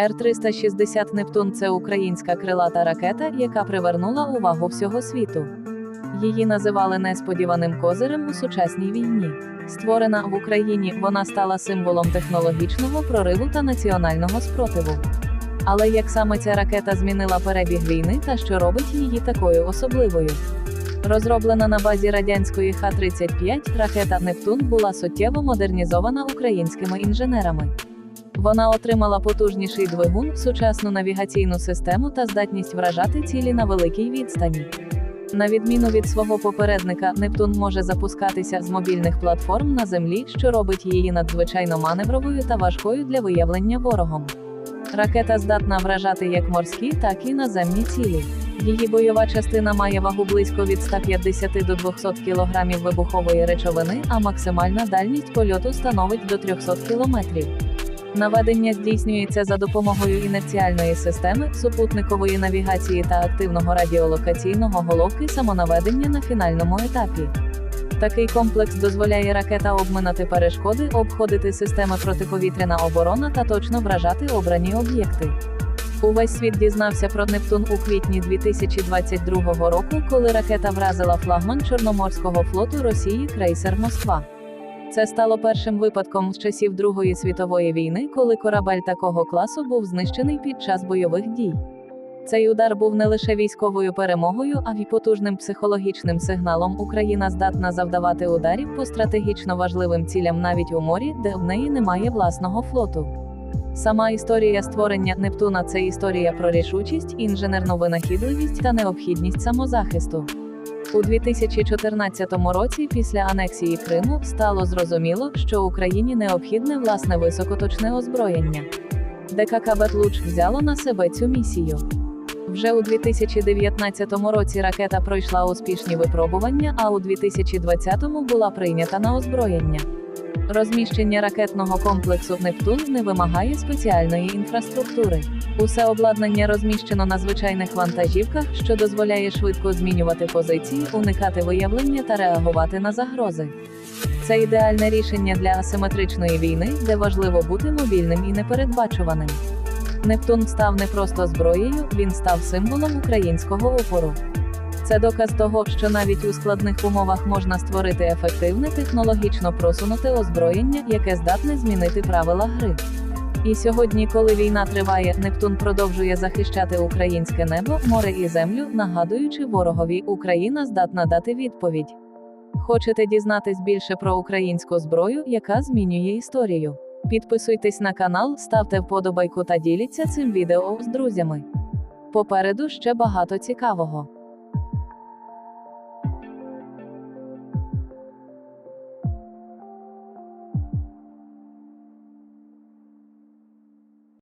Р-360 Нептун це українська крилата ракета, яка привернула увагу всього світу. Її називали несподіваним козирем у сучасній війні. Створена в Україні, вона стала символом технологічного прориву та національного спротиву. Але як саме ця ракета змінила перебіг війни та що робить її такою особливою? Розроблена на базі радянської Х-35, ракета Нептун була суттєво модернізована українськими інженерами. Вона отримала потужніший двигун, сучасну навігаційну систему та здатність вражати цілі на великій відстані. На відміну від свого попередника, Нептун може запускатися з мобільних платформ на землі, що робить її надзвичайно маневровою та важкою для виявлення ворогом. Ракета здатна вражати як морські, так і наземні цілі. Її бойова частина має вагу близько від 150 до 200 кг вибухової речовини, а максимальна дальність польоту становить до 300 км. Наведення здійснюється за допомогою інерціальної системи, супутникової навігації та активного радіолокаційного головки самонаведення на фінальному етапі. Такий комплекс дозволяє ракета обминати перешкоди, обходити системи протиповітряна оборона та точно вражати обрані об'єкти. Увесь світ дізнався про Нептун у квітні 2022 року, коли ракета вразила флагман Чорноморського флоту Росії крейсер Москва. Це стало першим випадком з часів Другої світової війни, коли корабель такого класу був знищений під час бойових дій. Цей удар був не лише військовою перемогою, а й потужним психологічним сигналом Україна здатна завдавати ударів по стратегічно важливим цілям навіть у морі, де в неї немає власного флоту. Сама історія створення Нептуна це історія про рішучість, інженерну винахідливість та необхідність самозахисту. У 2014 році, після анексії Криму, стало зрозуміло, що Україні необхідне власне високоточне озброєння. ДКК «Бетлуч» взяло на себе цю місію. Вже у 2019 році ракета пройшла успішні випробування, а у 2020 була прийнята на озброєння. Розміщення ракетного комплексу Нептун не вимагає спеціальної інфраструктури. Усе обладнання розміщено на звичайних вантажівках, що дозволяє швидко змінювати позиції, уникати виявлення та реагувати на загрози. Це ідеальне рішення для асиметричної війни, де важливо бути мобільним і непередбачуваним. Нептун став не просто зброєю, він став символом українського опору. Це доказ того, що навіть у складних умовах можна створити ефективне технологічно просунуте озброєння, яке здатне змінити правила гри. І сьогодні, коли війна триває, Нептун продовжує захищати українське небо, море і землю, нагадуючи ворогові, Україна здатна дати відповідь. Хочете дізнатись більше про українську зброю, яка змінює історію? Підписуйтесь на канал, ставте вподобайку та діліться цим відео з друзями. Попереду ще багато цікавого.